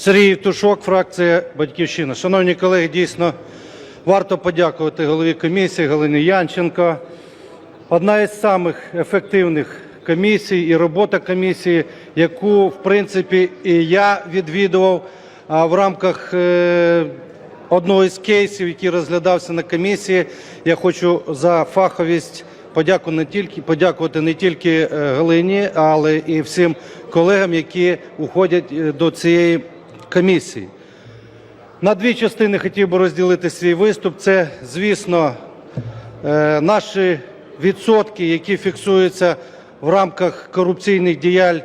Сергій Євтушок, фракція Батьківщина. Шановні колеги, дійсно варто подякувати голові комісії Галині Янченко. Одна із самих ефективних комісій і робота комісії, яку в принципі і я відвідував в рамках е, одного із кейсів, який розглядався на комісії. Я хочу за фаховість подякувати не тільки подякувати не тільки е, Галині, але і всім колегам, які уходять е, до цієї комісії. На дві частини хотів би розділити свій виступ. Це, звісно, е, наші відсотки, які фіксуються в рамках корупційних діяль,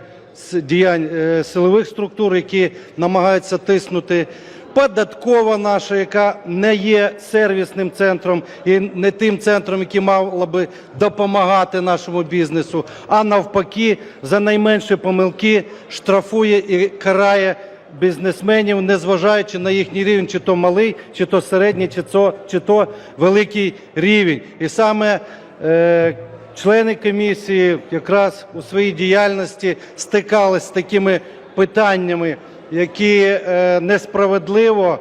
діянь е, силових структур, які намагаються тиснути. Податкова наша, яка не є сервісним центром і не тим центром, який мав би допомагати нашому бізнесу, а навпаки, за найменші помилки штрафує і карає бізнесменів, незважаючи на їхній рівень, чи то малий, чи то середній, чи то, чи то великий рівень. І саме е, члени комісії якраз у своїй діяльності стикалися з такими питаннями, які е, несправедливо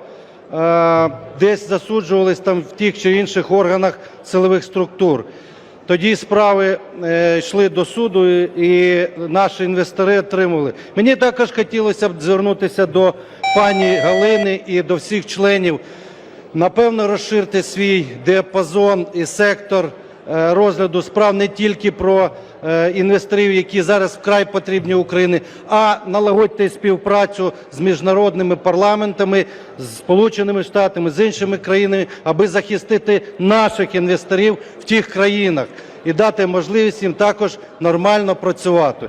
е, десь засуджувались там в тих чи інших органах силових структур. Тоді справи е, йшли до суду, і наші інвестори отримували. Мені також хотілося б звернутися до пані Галини і до всіх членів. Напевно, розширити свій діапазон і сектор розгляду справ не тільки про е, інвесторів, які зараз вкрай потрібні Україні, а налагодьте співпрацю з міжнародними парламентами, з Сполученими Штатами, з іншими країнами, аби захистити наших інвесторів в тих країнах і дати можливість їм також нормально працювати.